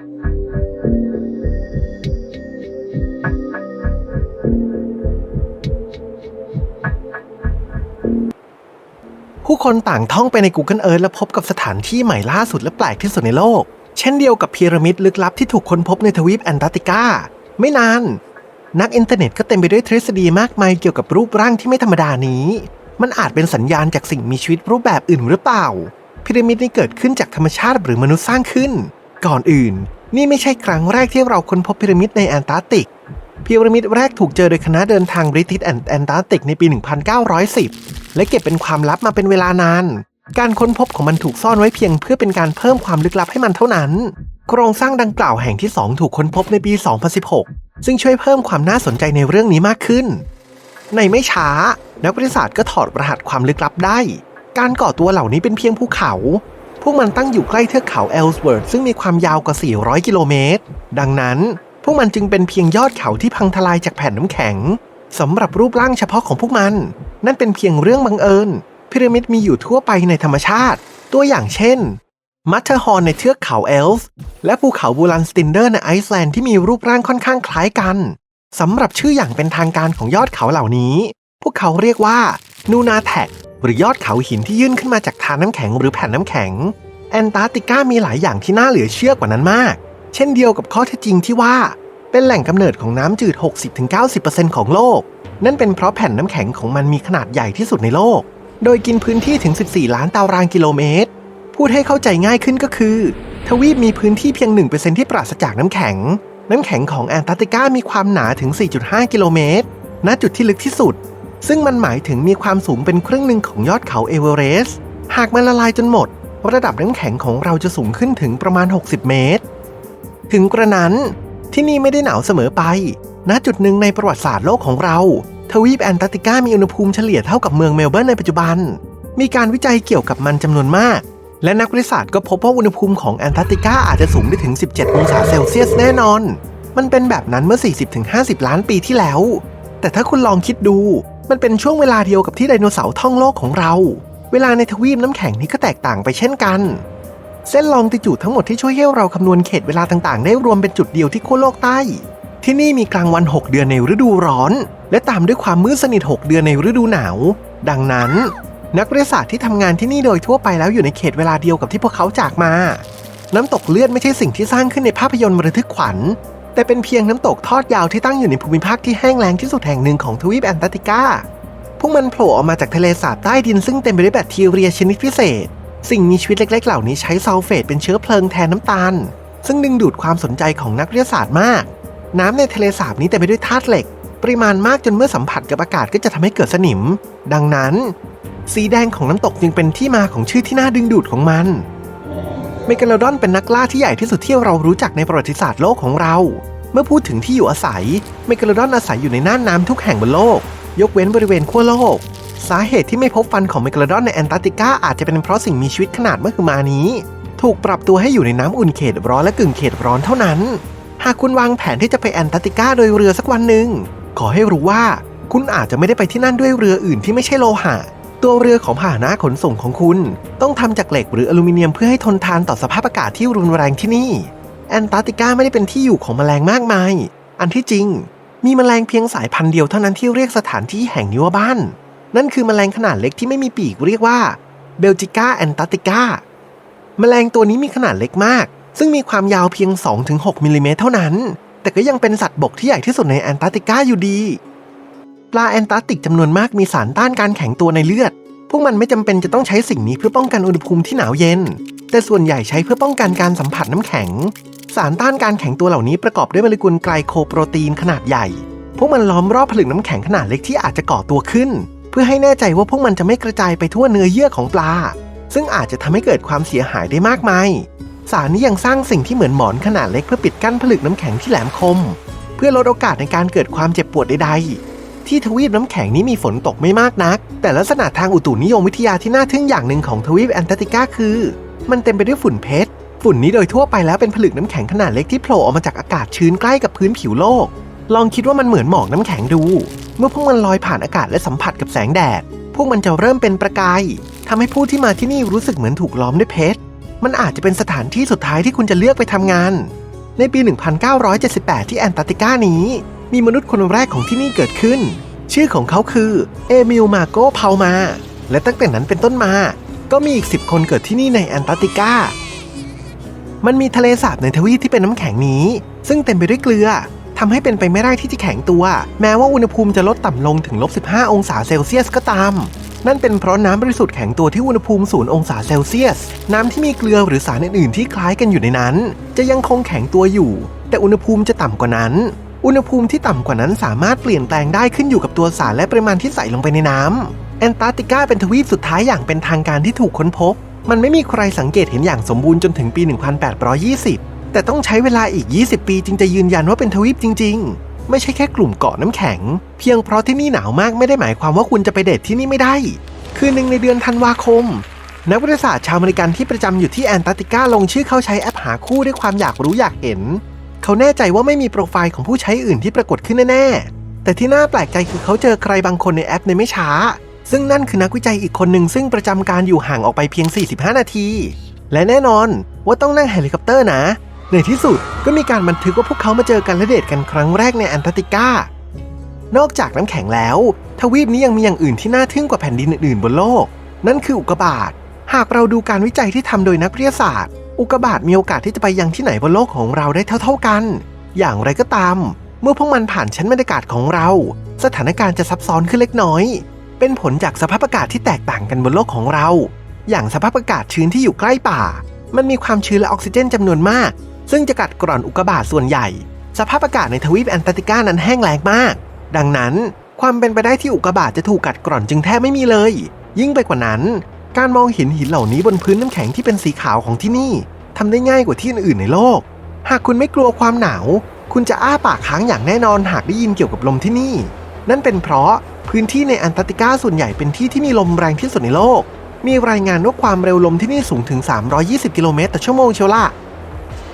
ผู้คนต่างท่องไปใน Google Earth และพบกับสถานที่ใหม่ล่าสุดและแปลกที่สุดในโลก เช่นเดียวกับพีระมิดลึกลับที่ถูกค้นพบในทวีปแอนตาร์กติกา ไม่นาน นักอินเทอร์เน็ตก็เต็มไปด้วยทฤษฎีมากมายเกี่ยวกับรูปร่างที่ไม่ธรรมดานี้ มันอาจเป็นสัญญาณจากสิ่งมีชีวิตรูปแบบอื่นหรือเปล่าพีระมิดนี้เกิดขึ้นจากธรรมชาติหรือมนุษย์สร้างขึ้น ก่อนอื่น นี่ไม่ใช่ครั้งแรกที่เราค้นพบพีระมิดในแอนตาร์กติกพีระมิดแรกถูกเจอโดยคณะเดินทางบริติชแอนแอนตาร์กติกในปี 1910 และเก็บเป็นความลับมาเป็นเวลานาน การค้นพบของมันถูกซ่อนไว้เพียงเพื่อเป็นการเพิ่มความลึกลับให้มันเท่านั้น โครงสร้างดังกล่าวแห่งที่ 2 ถูกค้นพบในปี 2016 ซึ่งช่วยเพิ่มความน่าสนใจในเรื่องนี้มากขึ้น ในไม่ช้า นักวิทยาศาสตร์ก็ถอดรหัสความลึกลับได้ การก่อตัวเหล่านี้เป็นเพียงภูเขา พวกมันตั้งอยู่ใกล้เทือกเขาเอลส์เวิร์ดซึ่งมีความยาวกว่า 400 กิโลเมตร ดังนั้น พวกมันจึงเป็นเพียงยอดเขาที่พังทลายจากแผ่นน้ำแข็งสำหรับรูปร่างเฉพาะของพวกมัน นั่นเป็นเพียงเรื่องบังเอิญ พีระมิดมีอยู่ทั่วไปในธรรมชาติ ตัวอย่างเช่น มัตเทอร์ฮอร์ในเทือกเขาเอลส์และภูเขาบูลันสตินเดอร์ในไอซ์แลนด์ที่มีรูปร่างค่อนข้างคล้ายกันสำหรับชื่ออย่างเป็นทางการของยอดเขาเหล่านี้ พวกเขาเรียกว่านูนาแท็ก หรือยอดเขาหินที่ยื่นขึ้นมาจากทานน้ำแข็งหรือแผ่นน้ำแข็ง แอนตาร์กติกามีหลายอย่างที่น่าเหลือเชื่อกว่านั้นมาก เช่นเดียวกับข้อเท็จจริงที่ว่า เป็นแหล่งกำเนิดของน้ำจืด 60-90%ของโลก นั่นเป็นเพราะแผ่นน้ำแข็งของมันมีขนาดใหญ่ที่สุดในโลก โดยกินพื้นที่ถึง 14 ล้านตารางกิโลเมตร พูดให้เข้าใจง่ายขึ้นก็คือ ทวีปมีพื้นที่เพียง 1%ที่ปราศจากน้ำแข็ง น้ำแข็งของแอนตาร์กติกามีความหนาถึง 4.5 กิโลเมตร ณ จุดที่ลึกที่สุด ซึ่งมันหมายถึงมีความสูงเป็นครึ่งหนึ่งของยอดเขาเอเวอเรสต์ หากมันละลายจนหมด ระดับน้ำแข็งของเราจะสูงขึ้นถึงประมาณ 60 เมตร ถึงกระนั้นที่นี่ไม่ได้หนาวเสมอไป ณ จุดหนึ่งในประวัติศาสตร์โลกของเรา ทวีปแอนตาร์กติกามีอุณหภูมิเฉลี่ยเท่ากับเมืองเมลเบิร์นในปัจจุบัน มีการวิจัยเกี่ยวกับมันจำนวนมาก และนักวิทยาศาสตร์ก็พบว่าอุณหภูมิของแอนตาร์กติกาอาจจะสูงได้ถึง 17 องศาเซลเซียสแน่นอน มันเป็นแบบนั้นเมื่อ 40-50 ล้านปีที่แล้ว แต่ถ้าคุณลองคิดดู มันเป็นช่วงเวลาเดียวกับที่ไดโนเสาร์ท่องโลกของเรา เวลาในทวีปน้ำแข็งนี้ก็แตกต่างไปเช่นกัน เส้นลองติจูดทั้งหมดที่ช่วยให้เราคำนวณเขตเวลาต่างๆ ได้รวมเป็นจุดเดียวที่ขั้วโลกใต้ ที่นี่มีกลางวัน 6 เดือนในฤดูร้อน และตามด้วยความมืดสนิท 6 เดือนในฤดูหนาว ดังนั้น นักวิทยาศาสตร์ที่ทำงานที่นี่โดยทั่วไปแล้วอยู่ในเขตเวลาเดียวกับที่พวกเขาจากมา น้ำตกเลือดไม่ใช่สิ่งที่สร้างขึ้นในภาพยนตร์ระทึกขวัญ แต่เป็นเพียงน้ำตกทอดยาวที่ตั้งอยู่ในภูมิภาคที่แห้งแล้งที่สุดแห่งหนึ่งของทวีปแอนตาร์กติกา พวกมันโผล่ออกมาจากทะเลสาบใต้ดินซึ่งเต็มไปด้วยแบคทีเรียชนิดพิเศษ สิ่งมีชีวิตเล็ก ๆ เหล่านี้ใช้ซัลเฟตเป็นเชื้อเพลิงแทนน้ำตาล ซึ่งดึงดูดความสนใจของนักวิทยาศาสตร์มาก น้ำในทะเลสาบนี้เต็มไปด้วยธาตุเหล็ก ปริมาณมากจนเมื่อสัมผัสกับอากาศก็จะทำให้เกิดสนิม ดังนั้น สีแดงของน้ำตกจึงเป็นที่มาของชื่อที่น่าดึงดูดของมัน เมกาโลดอนเป็นนักล่าที่ใหญ่ที่สุดที่เรารู้จักในประวัติศาสตร์โลกของเรา เมื่อพูดถึงที่อยู่อาศัย เมกาโลดอนอาศัยอยู่ในน่านน้ำทุกแห่งบนโลก ยกเว้นบริเวณขั้วโลก สาเหตุที่ไม่พบฟันของเมกาโลดอนในแอนตาร์กติกาอาจจะเป็นเพราะสิ่งมีชีวิตขนาดมหึมานี้ ถูกปรับตัวให้อยู่ในน้ำอุ่นเขตร้อนและกึ่งเขตร้อนเท่านั้น หากคุณวางแผนที่จะไปแอนตาร์กติกาโดยเรือสักวันหนึ่งขอให้รู้ว่า คุณอาจจะไม่ได้ไปที่นั่นด้วยเรืออื่นที่ไม่ใช่โลหะ ตัวเรือของพาหนะขนส่งของคุณ ต้องทำจากเหล็กหรืออลูมิเนียมเพื่อให้ทนทานต่อสภาพอากาศที่รุนแรงที่นี่ แอนตาร์กติกาไม่ได้เป็นที่อยู่ของแมลงมากมาย อันที่จริง มีแมลงเพียงสายพันธุ์เดียวเท่านั้นที่เรียกสถานที่แห่งนี้ว่าบ้าน นั่นคือแมลงขนาดเล็กที่ไม่มีปีกเรียกว่าเบลจิก้าแอนตาร์กติกาแมลงตัวนี้มีขนาดเล็กมาก ซึ่งมีความยาวเพียง 2-6มิลลิเมตรเท่านั้น แต่ก็ยังเป็นสัตว์บกที่ใหญ่ที่สุดในแอนตาร์กติกาอยู่ดี ปลาแอนตาร์กติกจำนวนมากมีสารต้านการแข็งตัวในเลือด พวกมันไม่จำเป็นจะต้องใช้สิ่งนี้เพื่อป้องกันอุณหภูมิที่หนาวเย็น แต่ส่วนใหญ่ใช้เพื่อป้องกันการสัมผัสน้ำแข็ง สารต้านการแข็งตัวเหล่านี้ประกอบด้วยโมเลกุลไกลโคโปรตีนขนาดใหญ่ พวกมันล้อมรอบผลึกน้ำแข็งขนาดเล็กที่อาจจะก่อตัวขึ้น เพื่อให้แน่ใจว่าพวกมันจะไม่กระจายไปทั่วเนื้อเยื่อของปลา ซึ่งอาจจะทำให้เกิดความเสียหายได้มากมาย สารนี้ยังสร้างสิ่งที่เหมือนหมอนขนาดเล็กเพื่อปิดกั้นผลึกน้ำแข็งที่แหลมคม เพื่อลดโอกาสในการเกิดความเจ็บปวดใดๆ ที่ทวีปน้ำแข็งนี้มีฝนตกไม่มากนัก แต่ลักษณะทางอุตุนิยมวิทยาที่น่าทึ่งอย่างหนึ่งของทวีปแอนตาร์กติกาคือ มันเต็มไปด้วยฝุ่นเพชร ฝุ่นนี้โดยทั่วไปแล้วเป็นผลึกน้ำแข็งขนาดเล็กที่โผล่ออกมาจากอากาศชื้นใกล้กับพื้นผิวโลก ลองคิดว่ามันเหมือนหมอกน้ำแข็งดู เมื่อพวกมันลอยผ่านอากาศและสัมผัสกับแสงแดด พวกมันจะเริ่มเป็นประกายทำให้ผู้ที่มาที่นี่รู้สึกเหมือนถูกล้อมด้วยเพชร มันอาจจะเป็นสถานที่สุดท้ายที่คุณจะเลือกไปทำงาน ในปี 1978 ที่แอนตาร์กติกานี้ มีมนุษย์คนแรกของที่นี่เกิดขึ้น ชื่อของเขาคือเอมิลมาโกเพามา และตั้งแต่นั้นเป็นต้นมา ก็มีอีก 10 คนเกิดที่นี่ในแอนตาร์กติกา มันมีทะเลสาบในทวีปที่เป็นน้ำแข็งนี้ ซึ่งเต็มไปด้วยเกลือทำให้เป็นไปไม่ได้ที่จะแข็งตัว แม้ว่าอุณหภูมิจะลดต่ำลงถึงลบ15 องศาเซลเซียสก็ตาม นั่นเป็นเพราะน้ำบริสุทธิ์แข็งตัวที่อุณหภูมิ0องศาเซลเซียส น้ำที่มีเกลือหรือสารอื่นๆที่คล้ายกันอยู่ในนั้น จะยังคงแข็งตัวอยู่ แต่อุณหภูมิจะต่ำกว่านั้น อุณหภูมิที่ต่ำกว่านั้นสามารถเปลี่ยนแปลงได้ขึ้นอยู่กับตัวสารและปริมาณที่ใส่ลงไปในน้ำแอนตาร์กติกาเป็นทวีปสุดท้ายอย่างเป็นทางการที่ถูกค้นพบ มันไม่มีใครสังเกตเห็นอย่างสมบูรณ์จนถึงปี 1820 แต่ต้องใช้เวลาอีก 20 ปีจึงจะยืนยันว่าเป็นทวีปจริง ๆ ไม่ใช่แค่กลุ่มเกาะน้ำแข็ง เพียงเพราะที่นี่หนาวมากไม่ได้หมายความว่าคุณจะไปเดทที่นี่ไม่ได้ คืนหนึ่งในเดือนธันวาคมนักวิทยาศาสตร์ชาวอเมริกันที่ประจำอยู่ที่แอนตาร์กติกาลงชื่อเข้าใช้แอปหาคู่ด้วยความอยากรู้อยากเห็น เขาแน่ใจว่าไม่มีโปรไฟล์ของผู้ใช้อื่นที่ปรากฏขึ้นแน่ๆ แต่ที่น่าแปลกใจคือเขาเจอใครบางคนในแอปในไม่ช้า ซึ่งนั่นคือนักวิจัยอีกคนหนึ่งซึ่งประจำการอยู่ห่างออกไปเพียง 45 นาที และแน่นอนว่าต้องนั่งเฮลิคอปเตอร์นะ ในที่สุดก็มีการบันทึกว่าพวกเขามาเจอกันและเดทกันครั้งแรกในแอนตาร์กติกานอกจากน้ำแข็งแล้ว ทวีปนี้ยังมีอย่างอื่นที่น่าทึ่งกว่าแผ่นดินอื่นๆบนโลก นั่นคืออุกกาบาตหากเราดูการวิจัยที่ทำโดยนักวิทยาศาสตร์ อุกกาบาตมีโอกาสที่จะไปยังที่ไหนบนโลกของเราได้เท่า ๆกัน อย่างไรก็ตาม เมื่อพวกมันผ่านชั้นบรรยากาศของเรา สถานการณ์จะซับซ้อนขึ้นเล็กน้อย เป็นผลจากสภาพอากาศที่แตกต่างกันบนโลกของเรา อย่างสภาพอากาศชื้นที่อยู่ใกล้ป่า มันมีความชื้นและออกซิเจนจำนวนมาก ซึ่งจะกัดกร่อนอุกกาบาตส่วนใหญ่ สภาพอากาศในทวีปแอนตาร์กติกานั้นแห้งแล้งมาก ดังนั้น ความเป็นไปได้ที่อุกกาบาตจะถูกกัดกร่อนจึงแทบไม่มีเลย ยิ่งไปกว่านั้น การมองเห็นหินเหล่านี้บนพื้นน้ำแข็งที่เป็นสีขาวของที่นี่ทำได้ง่ายกว่าที่อื่นในโลก หากคุณไม่กลัวความหนาว คุณจะอ้าปากค้างอย่างแน่นอนหากได้ยินเกี่ยวกับลมที่นี่ นั่นเป็นเพราะพื้นที่ในแอนตาร์กติกาส่วนใหญ่เป็นที่ที่มีลมแรงที่สุดในโลก มีรายงานว่าความเร็วลมที่นี่สูงถึง 320 กิโลเมตรต่อชั่วโมงเชียวล่ะ